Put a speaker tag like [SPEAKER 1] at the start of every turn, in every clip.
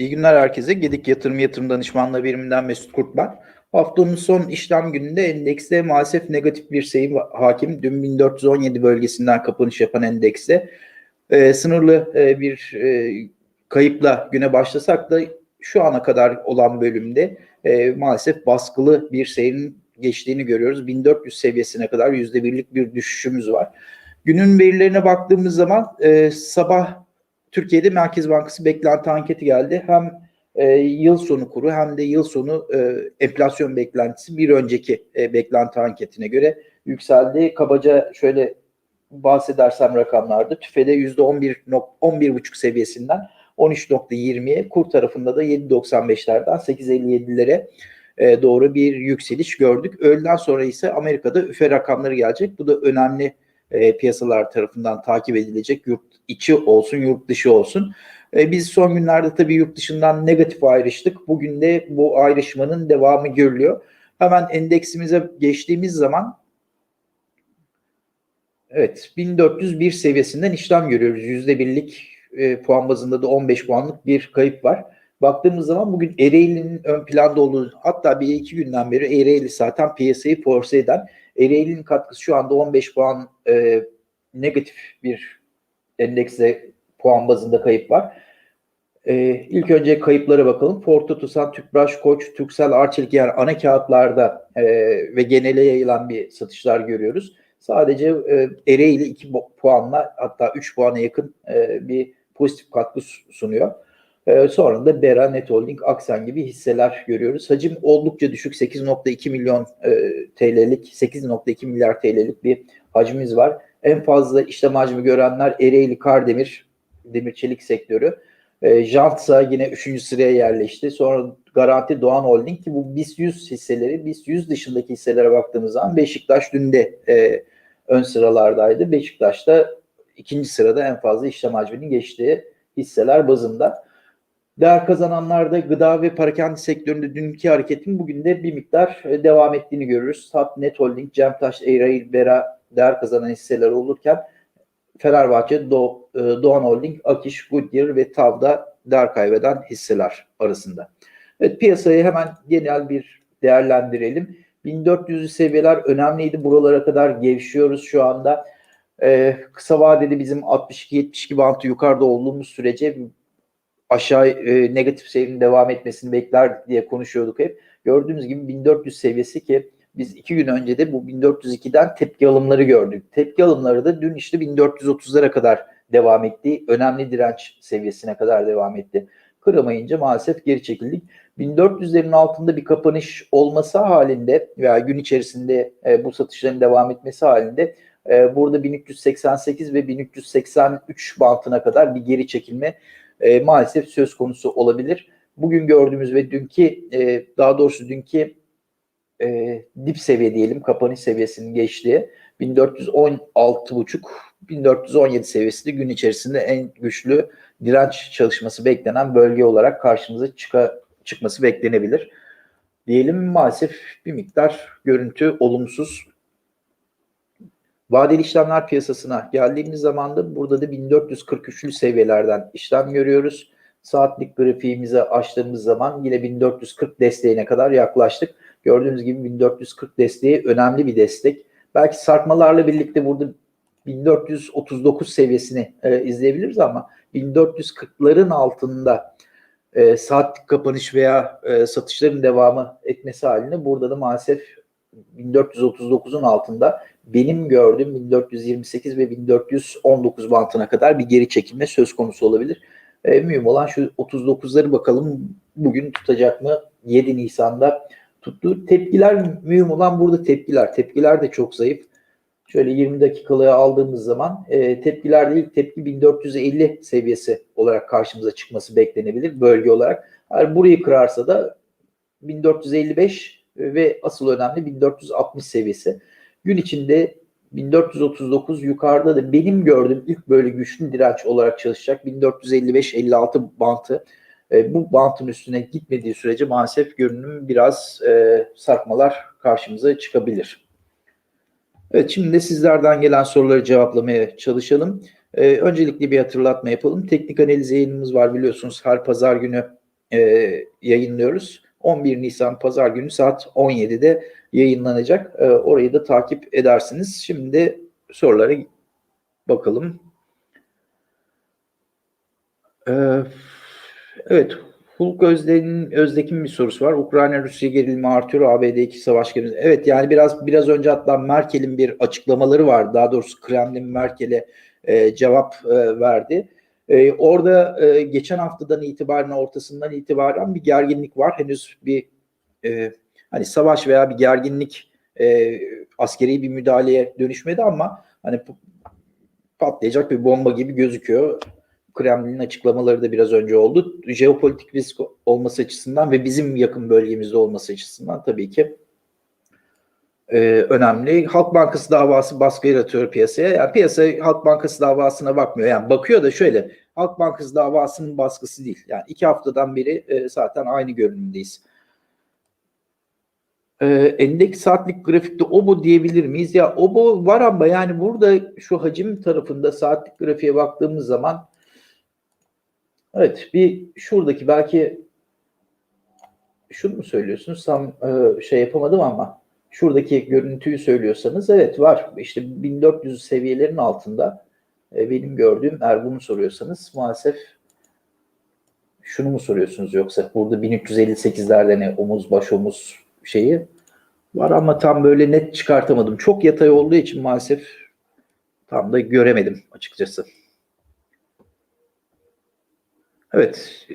[SPEAKER 1] İyi günler herkese. Gedik Yatırım Yatırım Danışmanlığı biriminden Mesut Kurt ben. Haftanın son işlem gününde endekste maalesef negatif bir seyir hakim. Dün 1417 bölgesinden kapanış yapan endekste e, sınırlı e, bir e, kayıpla güne başlasak da şu ana kadar olan bölümde e, maalesef baskılı bir seyrin geçtiğini görüyoruz. 1400 seviyesine kadar %1'lik bir düşüşümüz var. Günün verilerine baktığımız zaman e, sabah Türkiye'de Merkez Bankası beklenti anketi geldi. Hem e, yıl sonu kuru hem de yıl sonu e, enflasyon beklentisi bir önceki e, beklenti anketine göre yükseldi. Kabaca şöyle bahsedersem rakamlarda TÜFE'de %11 11,5 seviyesinden 13.20'ye kur tarafında da 7.95'lerden 8.57'lere e, doğru bir yükseliş gördük. Öğleden sonra ise Amerika'da üfe rakamları gelecek. Bu da önemli e, piyasalar tarafından takip edilecek. Yurt içi olsun, yurt dışı olsun. E, biz son günlerde tabii yurt dışından negatif ayrıştık. Bugün de bu ayrışmanın devamı görülüyor. Hemen endeksimize geçtiğimiz zaman evet 1401 seviyesinden işlem görüyoruz. %1'lik e, puan bazında da 15 puanlık bir kayıp var. Baktığımız zaman bugün Ereğli'nin ön planda olduğu hatta bir iki günden beri Ereğli zaten piyasayı force eden Ereğli'nin katkısı şu anda 15 puan e, negatif bir endekste puan bazında kayıp var. E, ilk önce kayıplara bakalım. Forto, Tusan, Tüpraş, Koç, Türksel, Arçelik yani ana kağıtlarda e, ve genele yayılan bir satışlar görüyoruz. Sadece e, Ereğli 2 puanla hatta 3 puana yakın e, bir pozitif katkı sunuyor. E, sonra da Bera, Net Holding, Aksen gibi hisseler görüyoruz. Hacim oldukça düşük 8.2 milyon e, TL'lik 8.2 milyar TL'lik bir hacmimiz var. En fazla işlem hacmi görenler Ereğli Kardemir, demir çelik sektörü. E, Jantsa yine 3. sıraya yerleşti. Sonra Garanti Doğan Holding ki bu BIST 100 hisseleri, BIST 100 dışındaki hisselere baktığımız zaman Beşiktaş dün de e, ön sıralardaydı. Beşiktaş da ikinci sırada en fazla işlem hacminin geçtiği hisseler bazında. Değer kazananlarda gıda ve parakende sektöründe dünkü hareketin bugün de bir miktar e, devam ettiğini görürüz. SAP, Net Holding, Cemtaş, Eirail, Bera değer kazanan hisseler olurken Fenerbahçe, Do e, Doğan Holding, Akiş, Goodyear ve TAV'da değer kaybeden hisseler arasında. Evet piyasayı hemen genel bir değerlendirelim. 1400 seviyeler önemliydi. Buralara kadar gevşiyoruz şu anda. Ee, kısa vadede bizim 62-72 bantı yukarıda olduğumuz sürece aşağı e, negatif seyrin devam etmesini bekler diye konuşuyorduk hep. Gördüğümüz gibi 1400 seviyesi ki biz iki gün önce de bu 1402'den tepki alımları gördük. Tepki alımları da dün işte 1430'lara kadar devam etti. Önemli direnç seviyesine kadar devam etti. Kıramayınca maalesef geri çekildik. 1400'lerin altında bir kapanış olması halinde veya gün içerisinde e, bu satışların devam etmesi halinde e, burada 1388 ve 1383 bantına kadar bir geri çekilme e, maalesef söz konusu olabilir. Bugün gördüğümüz ve dünkü e, daha doğrusu dünkü e, dip seviye diyelim kapanış seviyesinin geçtiği 1416,5 1417 seviyesi de gün içerisinde en güçlü direnç çalışması beklenen bölge olarak karşımıza çıka, çıkması beklenebilir. Diyelim maalesef bir miktar görüntü olumsuz. Vadeli işlemler piyasasına geldiğimiz zaman da burada da 1443'lü seviyelerden işlem görüyoruz. Saatlik grafiğimize açtığımız zaman yine 1440 desteğine kadar yaklaştık. Gördüğünüz gibi 1440 desteği önemli bir destek. Belki sarkmalarla birlikte burada 1439 seviyesini e, izleyebiliriz ama 1440'ların altında e, saatlik kapanış veya e, satışların devamı etmesi halinde burada da maalesef 1439'un altında benim gördüğüm 1428 ve 1419 bantına kadar bir geri çekilme söz konusu olabilir. E, mühim olan şu 39'ları bakalım bugün tutacak mı? 7 Nisan'da tuttu. Tepkiler mühim olan burada tepkiler. Tepkiler de çok zayıf. Şöyle 20 dakikalığa aldığımız zaman e, tepkilerde ilk tepki 1450 seviyesi olarak karşımıza çıkması beklenebilir bölge olarak. Eğer burayı kırarsa da 1455 ve asıl önemli 1460 seviyesi. Gün içinde 1439 yukarıda da benim gördüğüm ilk böyle güçlü direnç olarak çalışacak 1455-56 bantı. E, bu bantın üstüne gitmediği sürece maalesef görünüm biraz e, sarkmalar karşımıza çıkabilir. Evet şimdi de sizlerden gelen soruları cevaplamaya çalışalım. Ee, öncelikle bir hatırlatma yapalım. Teknik analiz yayınımız var biliyorsunuz her pazar günü e, yayınlıyoruz. 11 Nisan Pazar günü saat 17'de yayınlanacak. E, orayı da takip edersiniz. Şimdi sorulara bakalım. E, evet, Hulk Özde'nin Özdekin bir sorusu var. Ukrayna Rusya gerilimi artıyor. ABD iki savaş gerilimi. Evet yani biraz biraz önce hatta Merkel'in bir açıklamaları var. Daha doğrusu Kremlin Merkel'e e, cevap e, verdi. E, orada e, geçen haftadan itibaren ortasından itibaren bir gerginlik var. Henüz bir e, hani savaş veya bir gerginlik e, askeri bir müdahaleye dönüşmedi ama hani patlayacak bir bomba gibi gözüküyor. Kremlin'in açıklamaları da biraz önce oldu. Jeopolitik risk olması açısından ve bizim yakın bölgemizde olması açısından tabii ki e, önemli. Halk Bankası davası baskı yaratıyor piyasaya. Yani piyasa Halk Bankası davasına bakmıyor. Yani bakıyor da şöyle Halk Bankası davasının baskısı değil. Yani iki haftadan beri e, zaten aynı görünümdeyiz. E, endeks saatlik grafikte OBO diyebilir miyiz? Ya OBO var ama yani burada şu hacim tarafında saatlik grafiğe baktığımız zaman evet bir şuradaki belki şunu mu söylüyorsunuz? Tam e, şey yapamadım ama şuradaki görüntüyü söylüyorsanız evet var. İşte 1400 seviyelerin altında e, benim gördüğüm eğer bunu soruyorsanız maalesef şunu mu soruyorsunuz yoksa burada 1358'lerde ne omuz baş omuz şeyi var ama tam böyle net çıkartamadım. Çok yatay olduğu için maalesef tam da göremedim açıkçası. Evet.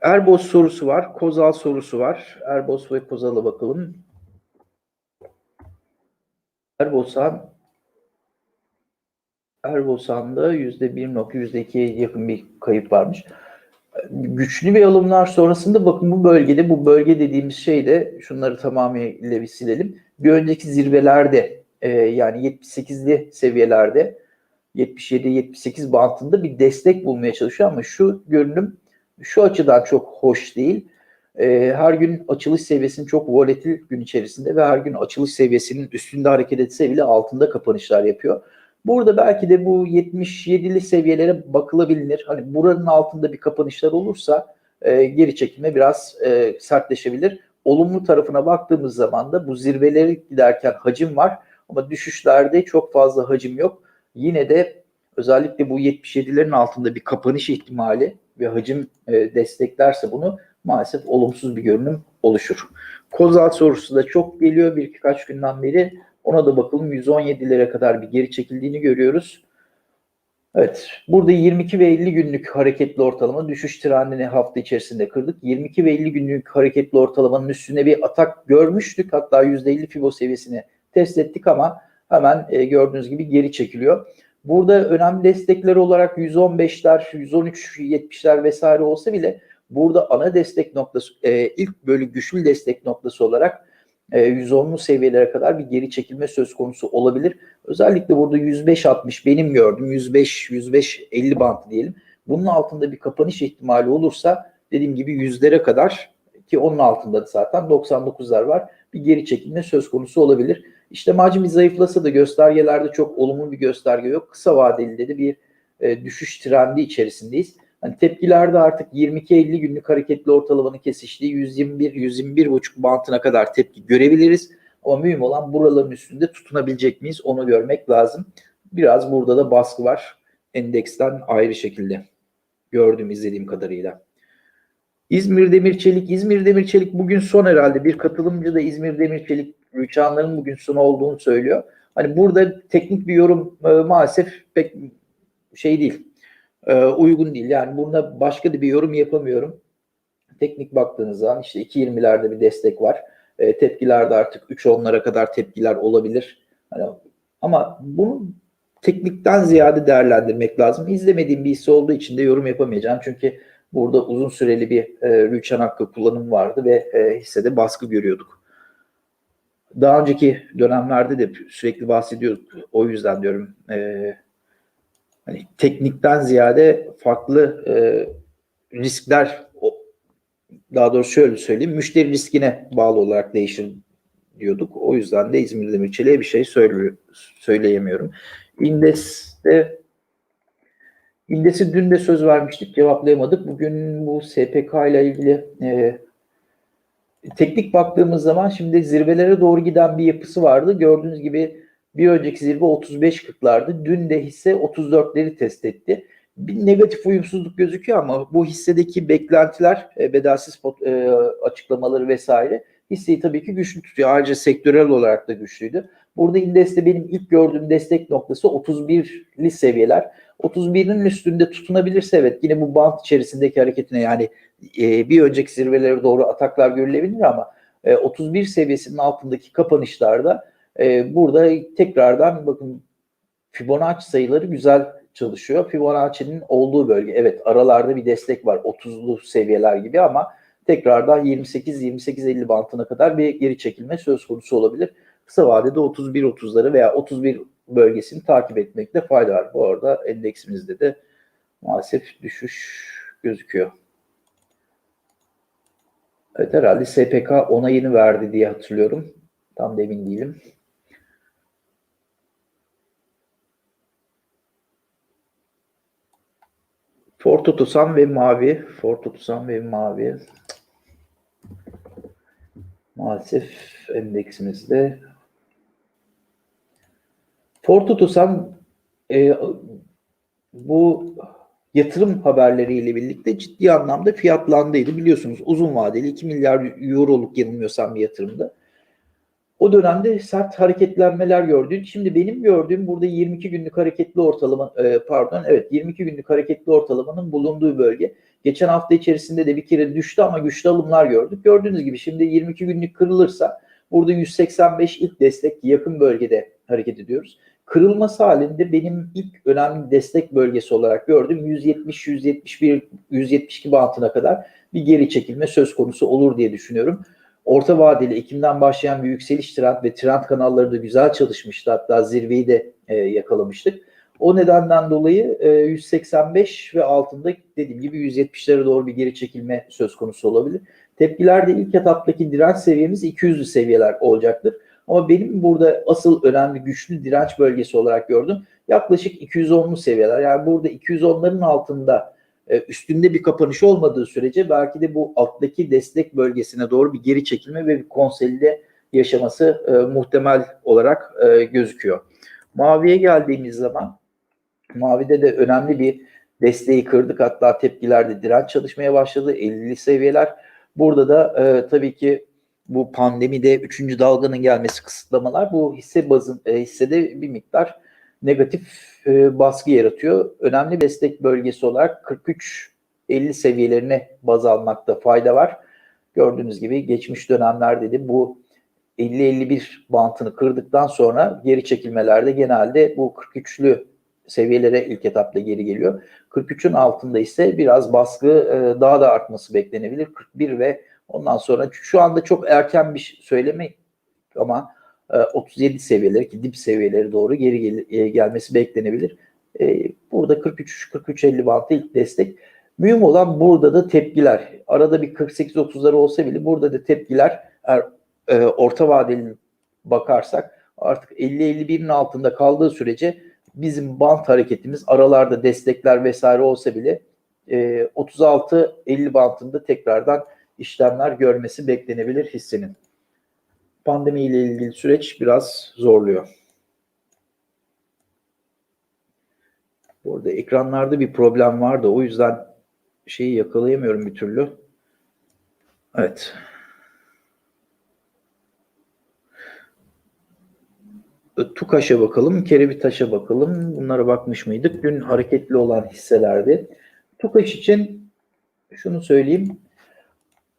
[SPEAKER 1] Erbos sorusu var. Kozal sorusu var. Erbos ve Kozal'a bakalım. Erbos'an Erbosan'da %1.2'ye yakın bir kayıp varmış. Güçlü bir alımlar sonrasında bakın bu bölgede, bu bölge dediğimiz şey de şunları tamamıyla bir silelim. Bir önceki zirvelerde e, yani 78'li seviyelerde 77-78 bantında bir destek bulmaya çalışıyor ama şu görünüm şu açıdan çok hoş değil. E, her gün açılış seviyesinin çok volatil gün içerisinde ve her gün açılış seviyesinin üstünde hareket etse bile altında kapanışlar yapıyor. Burada belki de bu 77'li seviyelere bakılabilir. Hani buranın altında bir kapanışlar olursa e, geri çekilme biraz e, sertleşebilir. Olumlu tarafına baktığımız zaman da bu zirveleri giderken hacim var ama düşüşlerde çok fazla hacim yok. Yine de özellikle bu 77'lerin altında bir kapanış ihtimali ve hacim e, desteklerse bunu maalesef olumsuz bir görünüm oluşur. Kozal sorusu da çok geliyor birkaç günden beri. Ona da bakalım 117'lere kadar bir geri çekildiğini görüyoruz. Evet, burada 22 ve 50 günlük hareketli ortalama düşüş trendini hafta içerisinde kırdık. 22 ve 50 günlük hareketli ortalamanın üstüne bir atak görmüştük. Hatta %50 Fibo seviyesini test ettik ama hemen e, gördüğünüz gibi geri çekiliyor. Burada önemli destekler olarak 115'ler, 113, 70'ler vesaire olsa bile burada ana destek noktası, e, ilk böyle güçlü destek noktası olarak 110'lu e, seviyelere kadar bir geri çekilme söz konusu olabilir. Özellikle burada 105-60 benim gördüğüm 105-105-50 bantı diyelim. Bunun altında bir kapanış ihtimali olursa dediğim gibi yüzlere kadar ki onun altında da zaten 99'lar var. Bir geri çekilme söz konusu olabilir. İşte macimi zayıflasa da göstergelerde çok olumlu bir gösterge yok. Kısa vadeli de bir e, düşüş trendi içerisindeyiz. Hani tepkilerde artık 22-50 günlük hareketli ortalamanın kesiştiği 121-121,5 bantına kadar tepki görebiliriz. Ama mühim olan buraların üstünde tutunabilecek miyiz onu görmek lazım. Biraz burada da baskı var endeksten ayrı şekilde gördüğüm izlediğim kadarıyla. İzmir Demir Çelik, İzmir Demir Çelik bugün son herhalde bir katılımcı da İzmir Demir Çelik rüçhanların bugün son olduğunu söylüyor. Hani burada teknik bir yorum e, maalesef pek şey değil e, uygun değil. Yani bunda başka da bir yorum yapamıyorum. Teknik baktığınız zaman işte 2.20'lerde bir destek var. E, tepkilerde artık 3.10'lara kadar tepkiler olabilir. Hani, ama bunu teknikten ziyade değerlendirmek lazım. İzlemediğim bir hisse olduğu için de yorum yapamayacağım. Çünkü burada uzun süreli bir e, rüçhan hakkı kullanım vardı ve e, hissede baskı görüyorduk. Daha önceki dönemlerde de sürekli bahsediyorduk. O yüzden diyorum e, hani teknikten ziyade farklı e, riskler daha doğrusu şöyle söyleyeyim müşteri riskine bağlı olarak değişir diyorduk. O yüzden de İzmir Demirçeli'ye bir şey söyle, söyleyemiyorum. Indes'te İndes'i dün de söz vermiştik, cevaplayamadık. Bugün bu SPK ile ilgili e, teknik baktığımız zaman şimdi zirvelere doğru giden bir yapısı vardı. Gördüğünüz gibi bir önceki zirve 35-40'lardı. Dün de hisse 34'leri test etti. Bir negatif uyumsuzluk gözüküyor ama bu hissedeki beklentiler, e, bedelsiz e, açıklamaları vesaire hisseyi tabii ki güçlü tutuyor. Ayrıca sektörel olarak da güçlüydü. Burada indeste benim ilk gördüğüm destek noktası 31'li seviyeler. 31'in üstünde tutunabilirse evet yine bu bant içerisindeki hareketine yani e, bir önceki zirvelere doğru ataklar görülebilir ama e, 31 seviyesinin altındaki kapanışlarda e, burada tekrardan bakın Fibonacci sayıları güzel çalışıyor. Fibonacci'nin olduğu bölge evet aralarda bir destek var 30'lu seviyeler gibi ama tekrardan 28-28-50 bantına kadar bir geri çekilme söz konusu olabilir. Kısa vadede 31-30'ları veya 31 bölgesini takip etmekte fayda var. Bu arada endeksimizde de maalesef düşüş gözüküyor. Evet herhalde SPK onayını verdi diye hatırlıyorum. Tam da emin değilim. Ford Otosan ve Mavi. Ford Otosan ve Mavi. Maalesef endeksimizde Ford Otosan e, bu yatırım haberleriyle birlikte ciddi anlamda fiyatlandıydı. Biliyorsunuz uzun vadeli 2 milyar euroluk yanılmıyorsam bir yatırımda. O dönemde sert hareketlenmeler gördük. Şimdi benim gördüğüm burada 22 günlük hareketli ortalama e, pardon evet 22 günlük hareketli ortalamanın bulunduğu bölge. Geçen hafta içerisinde de bir kere düştü ama güçlü alımlar gördük. Gördüğünüz gibi şimdi 22 günlük kırılırsa burada 185 ilk destek yakın bölgede hareket ediyoruz. Kırılması halinde benim ilk önemli destek bölgesi olarak gördüğüm 170 171 172 bantına kadar bir geri çekilme söz konusu olur diye düşünüyorum. Orta vadeli Ekim'den başlayan bir yükseliş trend ve trend kanalları da güzel çalışmıştı. Hatta zirveyi de e, yakalamıştık. O nedenden dolayı e, 185 ve altında dediğim gibi 170'lere doğru bir geri çekilme söz konusu olabilir. Tepkilerde ilk etaptaki direnç seviyemiz 200'lü seviyeler olacaktır. Ama benim burada asıl önemli güçlü direnç bölgesi olarak gördüm. Yaklaşık 210'lu seviyeler. Yani burada 210'ların altında üstünde bir kapanış olmadığı sürece belki de bu alttaki destek bölgesine doğru bir geri çekilme ve bir konsolide yaşaması e, muhtemel olarak e, gözüküyor. Maviye geldiğimiz zaman Mavi'de de önemli bir desteği kırdık. Hatta tepkilerde direnç çalışmaya başladı. 50'li seviyeler. Burada da e, tabii ki bu pandemide üçüncü dalganın gelmesi kısıtlamalar bu hisse bazın e, hissede bir miktar negatif e, baskı yaratıyor. Önemli destek bölgesi olarak 43-50 seviyelerine baz almakta fayda var. Gördüğünüz gibi geçmiş dönemlerde de bu 50-51 bantını kırdıktan sonra geri çekilmelerde genelde bu 43'lü seviyelere ilk etapta geri geliyor. 43'ün altında ise biraz baskı e, daha da artması beklenebilir. 41 ve ondan sonra şu anda çok erken bir söyleme ama 37 seviyeleri ki dip seviyeleri doğru geri gel- e, gelmesi beklenebilir. E, burada 43-43-50 bantı ilk destek. Mühim olan burada da tepkiler. Arada bir 48-30'ları olsa bile burada da tepkiler eğer e, orta vadeli bakarsak artık 50-51'in altında kaldığı sürece bizim bant hareketimiz aralarda destekler vesaire olsa bile 36-50 bantında tekrardan işlemler görmesi beklenebilir hissenin pandemiyle ilgili süreç biraz zorluyor. Burada ekranlarda bir problem vardı. O yüzden şeyi yakalayamıyorum bir türlü. Evet. TUKAŞ'a bakalım, Kerevitaş'a bakalım. Bunlara bakmış mıydık? Dün hareketli olan hisselerdi. TUKAŞ için şunu söyleyeyim.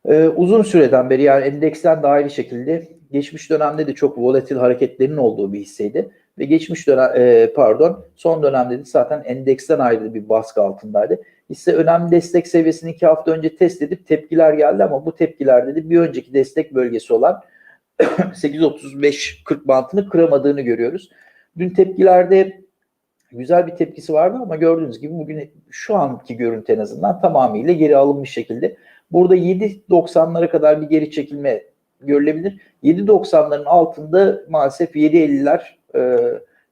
[SPEAKER 1] Ee, uzun süreden beri yani endeksten de aynı şekilde geçmiş dönemde de çok volatil hareketlerin olduğu bir hisseydi. Ve geçmiş dönem e, pardon son dönemde de zaten endeksten ayrı bir baskı altındaydı. Hisse önemli destek seviyesini iki hafta önce test edip tepkiler geldi ama bu tepkilerde de bir önceki destek bölgesi olan 8.35-40 bantını kıramadığını görüyoruz. Dün tepkilerde güzel bir tepkisi vardı ama gördüğünüz gibi bugün şu anki görüntü en azından tamamıyla geri alınmış şekilde. Burada 7.90'lara kadar bir geri çekilme görülebilir. 7.90'ların altında maalesef 7.50'ler e,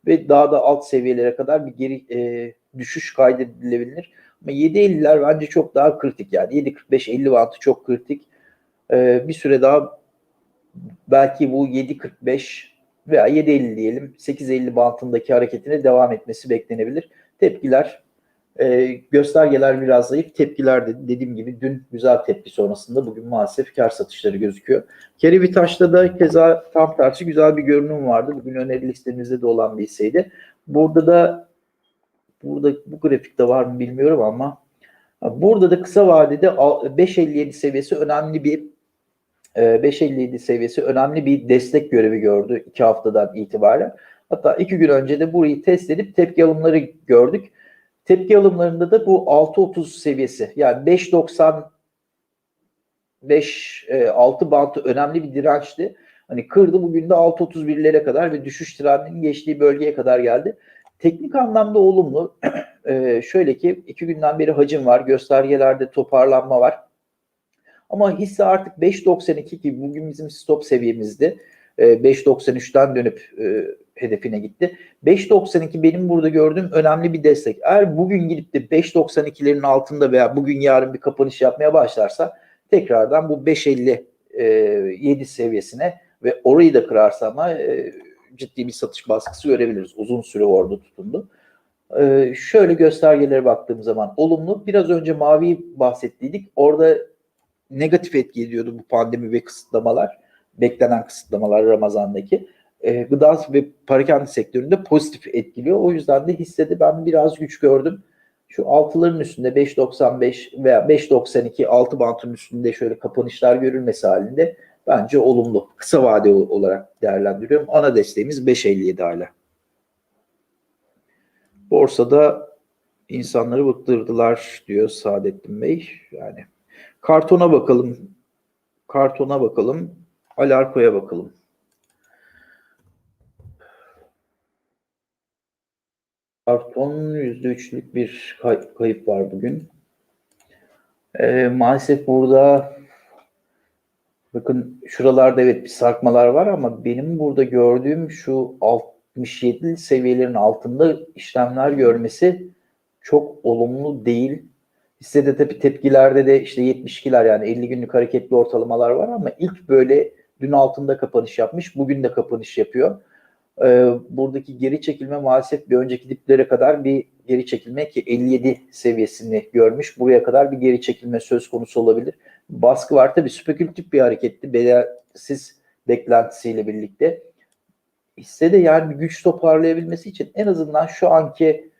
[SPEAKER 1] ve daha da alt seviyelere kadar bir geri e, düşüş kaydedilebilir. Ama 7.50'ler bence çok daha kritik yani. 7.45-50 bantı çok kritik. Ee, bir süre daha belki bu 7.45 veya 7.50 diyelim 8.50 bantındaki hareketine devam etmesi beklenebilir. Tepkiler e, göstergeler biraz zayıf. Tepkiler de dediğim gibi dün güzel tepki sonrasında bugün maalesef kar satışları gözüküyor. Kerevitaş'ta da keza tam tersi güzel bir görünüm vardı. Bugün öneri listemizde de olan bir hisseydi. Burada da burada bu grafikte var mı bilmiyorum ama burada da kısa vadede 5.57 seviyesi önemli bir 5.57 seviyesi önemli bir destek görevi gördü iki haftadan itibaren. Hatta iki gün önce de burayı test edip tepki alımları gördük. Tepki alımlarında da bu 6.30 seviyesi yani 5.95 6 bantı önemli bir dirençti. Hani kırdı bugün de 6.31'lere kadar ve düşüş trendinin geçtiği bölgeye kadar geldi. Teknik anlamda olumlu. ee, şöyle ki iki günden beri hacim var. Göstergelerde toparlanma var. Ama hisse artık 5.92 ki bugün bizim stop seviyemizde. 5.93'ten dönüp e, hedefine gitti. 5.92 benim burada gördüğüm önemli bir destek. Eğer bugün gidip de 5.92'lerin altında veya bugün yarın bir kapanış yapmaya başlarsa tekrardan bu 5.57 e, seviyesine ve orayı da kırarsa ama e, ciddi bir satış baskısı görebiliriz. Uzun süre orada tutundu. E, şöyle göstergelere baktığım zaman olumlu. Biraz önce mavi bahsettiydik. Orada negatif etki ediyordu bu pandemi ve kısıtlamalar. Beklenen kısıtlamalar Ramazan'daki. E, gıda ve parakende sektöründe pozitif etkiliyor. O yüzden de hissede ben biraz güç gördüm. Şu altıların üstünde 5.95 veya 5.92 altı bantın üstünde şöyle kapanışlar görülmesi halinde bence olumlu. Kısa vade olarak değerlendiriyorum. Ana desteğimiz 5.57 hala. Borsada insanları bıktırdılar diyor Saadettin Bey. Yani kartona bakalım. Kartona bakalım. Alarko'ya bakalım. Karton %3'lük bir kay- kayıp var bugün. Ee, maalesef burada bakın şuralarda evet bir sarkmalar var ama benim burada gördüğüm şu 67 seviyelerin altında işlemler görmesi çok olumlu değil. Hissede tabii tepkilerde de işte 72'ler yani 50 günlük hareketli ortalamalar var ama ilk böyle dün altında kapanış yapmış. Bugün de kapanış yapıyor. Ee, buradaki geri çekilme maalesef bir önceki diplere kadar bir geri çekilme ki 57 seviyesini görmüş. Buraya kadar bir geri çekilme söz konusu olabilir. Baskı var tabii spekülatif bir hareketti. Belirsiz beklentisiyle birlikte. Hisse de yani bir güç toparlayabilmesi için en azından şu anki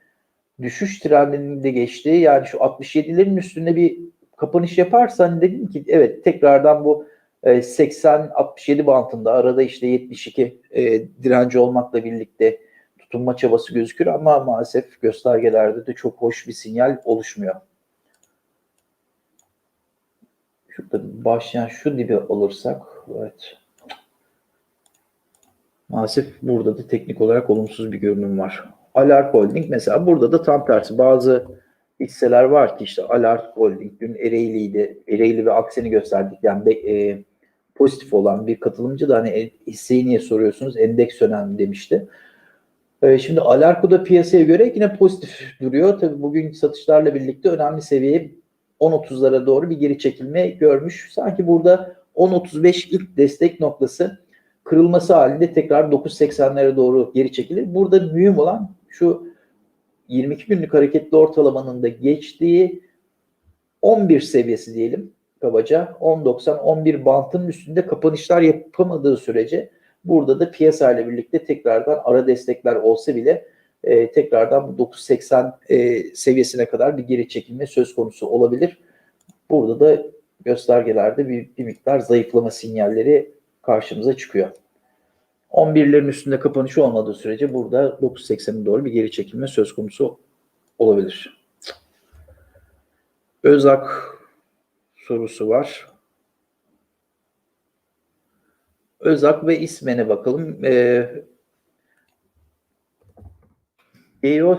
[SPEAKER 1] düşüş trendinin de geçtiği yani şu 67'lerin üstünde bir kapanış yaparsan dedim ki evet tekrardan bu 80-67 e, bantında arada işte 72 e, direnci olmakla birlikte tutunma çabası gözükür ama maalesef göstergelerde de çok hoş bir sinyal oluşmuyor. Şurada başlayan şu dibi alırsak evet. Maalesef burada da teknik olarak olumsuz bir görünüm var. Alark Holding mesela burada da tam tersi bazı hisseler var ki işte Alark Holding dün Ereğli'ydi. Ereğli ve aksini gösterdik. Yani e, pozitif olan bir katılımcı da hani hisseyi niye soruyorsunuz? Endeks önemli demişti. Ee, şimdi Alarko da piyasaya göre yine pozitif duruyor. Tabii bugün satışlarla birlikte önemli seviyeye 10.30'lara doğru bir geri çekilme görmüş. Sanki burada 10.35 ilk destek noktası kırılması halinde tekrar 9.80'lere doğru geri çekilir. Burada mühim olan şu 22 günlük hareketli ortalamanın da geçtiği 11 seviyesi diyelim kabaca 10.90-11 bantının üstünde kapanışlar yapamadığı sürece burada da piyasa ile birlikte tekrardan ara destekler olsa bile e, tekrardan bu 9.80 e, seviyesine kadar bir geri çekilme söz konusu olabilir. Burada da göstergelerde bir, bir miktar zayıflama sinyalleri karşımıza çıkıyor. 11'lerin üstünde kapanışı olmadığı sürece burada 9.80'e doğru bir geri çekilme söz konusu olabilir. Özak sorusu var. Özak ve İsmen'e bakalım. Ee,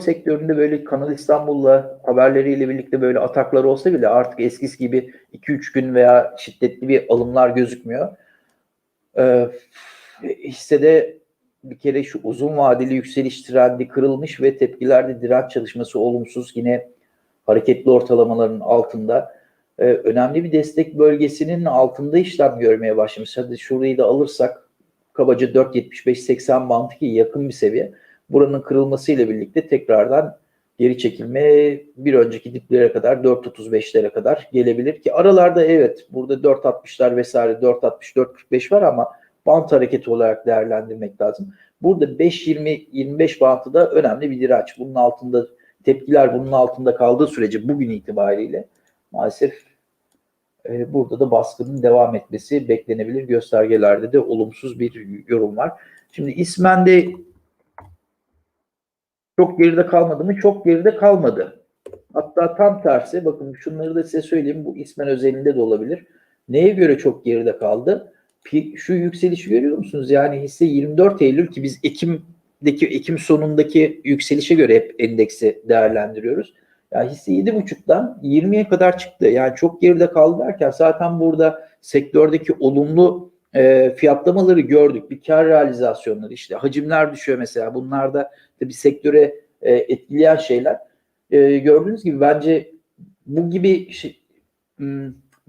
[SPEAKER 1] sektöründe böyle Kanal İstanbul'la haberleriyle birlikte böyle ataklar olsa bile artık eskisi gibi 2-3 gün veya şiddetli bir alımlar gözükmüyor. Ee, hissede bir kere şu uzun vadeli yükseliş trendi kırılmış ve tepkilerde direnç çalışması olumsuz. Yine hareketli ortalamaların altında e, önemli bir destek bölgesinin altında işlem görmeye başlamış. Hadi şurayı da alırsak kabaca 4.75-80 bandı ki yakın bir seviye. Buranın kırılmasıyla birlikte tekrardan geri çekilme bir önceki diplere kadar 4.35'lere kadar gelebilir ki aralarda evet burada 4.60'lar vesaire 4.60-4.45 var ama bant hareketi olarak değerlendirmek lazım. Burada 5.20-25 bantı da önemli bir direnç. Bunun altında tepkiler bunun altında kaldığı sürece bugün itibariyle maalesef e, burada da baskının devam etmesi beklenebilir. Göstergelerde de olumsuz bir yorum var. Şimdi İsmen'de çok geride kalmadı mı? Çok geride kalmadı. Hatta tam tersi bakın şunları da size söyleyeyim bu İsmen özelinde de olabilir. Neye göre çok geride kaldı? Şu yükselişi görüyor musunuz? Yani hisse 24 Eylül ki biz Ekim'deki Ekim sonundaki yükselişe göre hep endeksi değerlendiriyoruz. Yani hisse 7.5'dan 20'ye kadar çıktı. Yani çok geride kaldı derken zaten burada sektördeki olumlu e, fiyatlamaları gördük. Bir kar realizasyonları işte hacimler düşüyor mesela. Bunlar da bir sektöre e, etkileyen şeyler. E, gördüğünüz gibi bence bu gibi şey,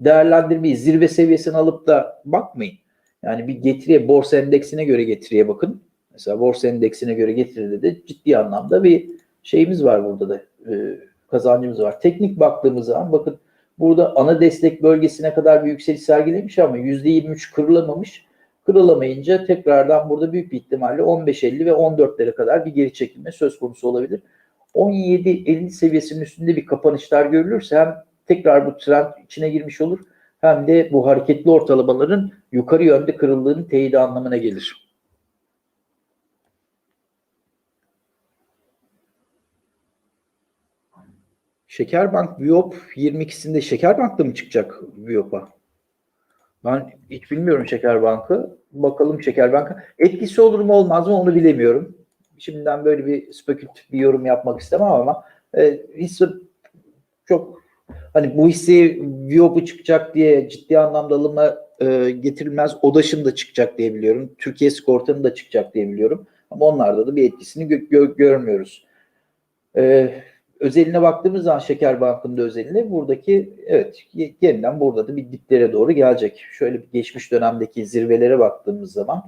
[SPEAKER 1] değerlendirmeyi zirve seviyesine alıp da bakmayın. Yani bir getiriye borsa endeksine göre getiriye bakın. Mesela borsa endeksine göre getiride de ciddi anlamda bir şeyimiz var burada da e, kazancımız var. Teknik baktığımız zaman bakın burada ana destek bölgesine kadar bir yükseliş sergilemiş ama %23 kırılamamış. Kırılamayınca tekrardan burada büyük bir ihtimalle 15.50 ve 14'lere kadar bir geri çekilme söz konusu olabilir. 17.50 seviyesinin üstünde bir kapanışlar görülürse hem tekrar bu trend içine girmiş olur hem de bu hareketli ortalamaların yukarı yönde kırıldığının teyidi anlamına gelir. Şekerbank Biop 22'sinde Şekerbank'ta mı çıkacak Biop'a? Ben hiç bilmiyorum Şekerbank'ı. Bakalım Şekerbank'a. Etkisi olur mu olmaz mı onu bilemiyorum. Şimdiden böyle bir spekülatif bir yorum yapmak istemem ama e, hisse çok hani bu hissi Biop'u çıkacak diye ciddi anlamda alıma e, getirilmez. Odaş'ın da çıkacak diye biliyorum. Türkiye Sigorta'nın da çıkacak diye biliyorum. Ama onlarda da bir etkisini gö- gö- görmüyoruz. E, özeline baktığımız zaman Şeker Bank'ın da özeline buradaki evet yeniden burada da bir diplere doğru gelecek. Şöyle bir geçmiş dönemdeki zirvelere baktığımız zaman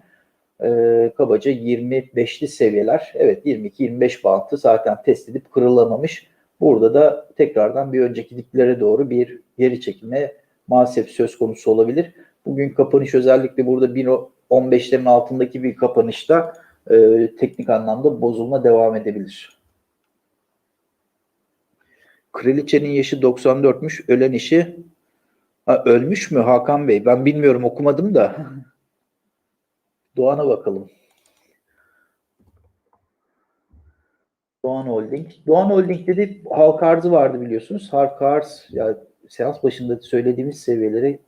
[SPEAKER 1] e, kabaca 25'li seviyeler evet 22-25 bantı zaten test edip kırılamamış. Burada da tekrardan bir önceki diplere doğru bir geri çekilme maalesef söz konusu olabilir. Bugün kapanış özellikle burada 1.15'lerin altındaki bir kapanışta e, teknik anlamda bozulma devam edebilir. Kraliçenin yaşı 94'müş. Ölen işi ha, ölmüş mü Hakan Bey? Ben bilmiyorum okumadım da. Doğan'a bakalım. Doğan Holding. Doğan Holding'de de halka arzı vardı biliyorsunuz. Halka arz ya seans başında söylediğimiz seviyeleri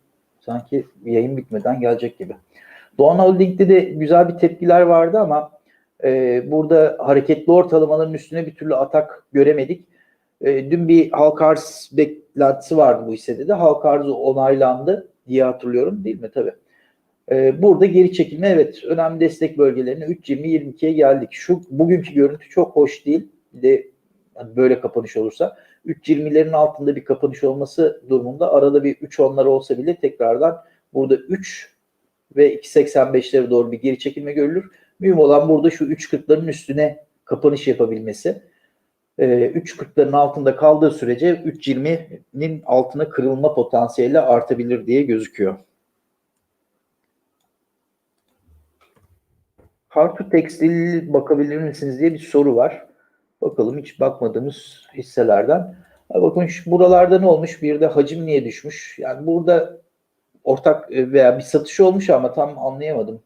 [SPEAKER 1] sanki yayın bitmeden gelecek gibi. Doğan Holding'de de güzel bir tepkiler vardı ama e, burada hareketli ortalamaların üstüne bir türlü atak göremedik. E, dün bir halka arz beklentisi vardı bu hissede de. Halka arzı onaylandı diye hatırlıyorum değil mi? Tabii. E, burada geri çekilme evet önemli destek bölgelerine 3.20-22'ye geldik. Şu bugünkü görüntü çok hoş değil. Bir de hani böyle kapanış olursa 3.20'lerin altında bir kapanış olması durumunda arada bir 3 onlar olsa bile tekrardan burada 3 ve 2.85'lere doğru bir geri çekilme görülür. Mühim olan burada şu 3.40'ların üstüne kapanış yapabilmesi. 3.40'ların altında kaldığı sürece 3.20'nin altına kırılma potansiyeli artabilir diye gözüküyor. Harpu tekstil bakabilir misiniz diye bir soru var. Bakalım hiç bakmadığımız hisselerden. Bakın şu buralarda ne olmuş? Bir de hacim niye düşmüş? Yani burada ortak veya bir satış olmuş ama tam anlayamadım.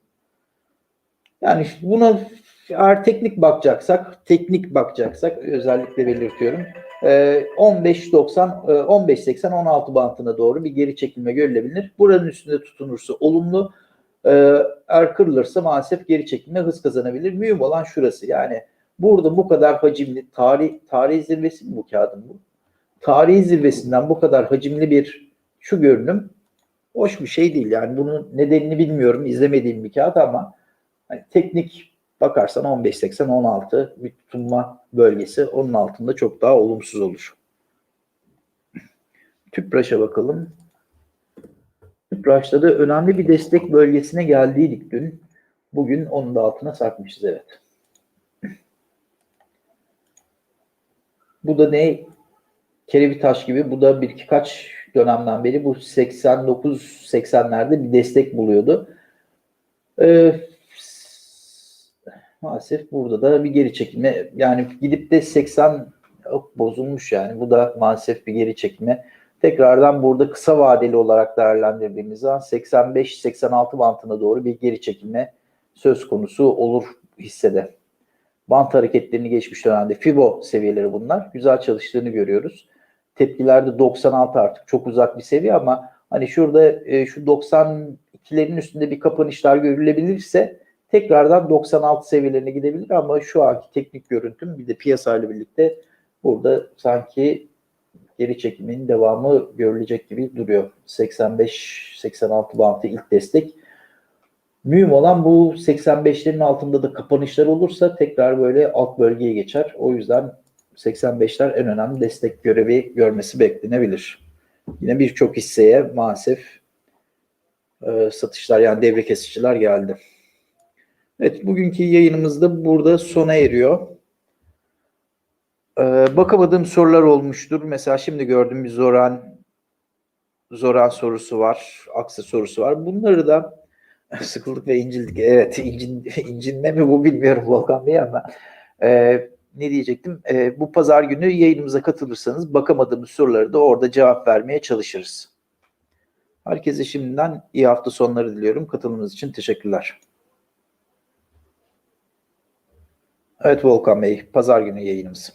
[SPEAKER 1] Yani buna eğer teknik bakacaksak, teknik bakacaksak özellikle belirtiyorum. 15.90, 15.80, 16 bantına doğru bir geri çekilme görülebilir. Buranın üstünde tutunursa olumlu, eğer kırılırsa maalesef geri çekilme hız kazanabilir. Mühim olan şurası yani burada bu kadar hacimli tarih tarih zirvesi mi bu kağıdın bu? Tarihi zirvesinden bu kadar hacimli bir şu görünüm hoş bir şey değil. Yani bunun nedenini bilmiyorum. izlemediğim bir kağıt ama hani teknik bakarsan 15.80-16 bir tutunma bölgesi. Onun altında çok daha olumsuz olur. Tüpraş'a bakalım. Tüpraş'ta da önemli bir destek bölgesine geldiydik dün. Bugün onun da altına sarkmışız evet. Bu da ne? Kerevi gibi. Bu da bir iki kaç dönemden beri bu 89-80'lerde bir destek buluyordu. Ee, maalesef burada da bir geri çekilme. Yani gidip de 80 yok, bozulmuş yani. Bu da maalesef bir geri çekilme. Tekrardan burada kısa vadeli olarak değerlendirdiğimiz zaman 85-86 bantına doğru bir geri çekilme söz konusu olur hissede. Bant hareketlerini geçmiş dönemde FIBO seviyeleri bunlar. Güzel çalıştığını görüyoruz. Tepkilerde 96 artık çok uzak bir seviye ama hani şurada e, şu 92'lerin üstünde bir kapanışlar görülebilirse tekrardan 96 seviyelerine gidebilir ama şu anki teknik görüntüm bir de piyasayla birlikte burada sanki geri çekiminin devamı görülecek gibi duruyor. 85-86 bantı ilk destek. Mühim olan bu 85'lerin altında da kapanışlar olursa tekrar böyle alt bölgeye geçer. O yüzden 85'ler en önemli destek görevi görmesi beklenebilir. Yine birçok hisseye maalesef e, satışlar yani devre kesiciler geldi. Evet bugünkü yayınımız da burada sona eriyor. Ee, bakamadığım sorular olmuştur. Mesela şimdi gördüğüm bir Zoran Zoran sorusu var. Aksa sorusu var. Bunları da sıkıldık ve incildik. Evet incin, incinme mi bu bilmiyorum Volkan Bey ama e, ne diyecektim? E, bu pazar günü yayınımıza katılırsanız bakamadığımız soruları da orada cevap vermeye çalışırız. Herkese şimdiden iyi hafta sonları diliyorum. Katılımınız için teşekkürler. Evet Volkan Bey, pazar günü yayınımız.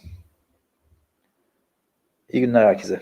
[SPEAKER 1] İyi günler herkese.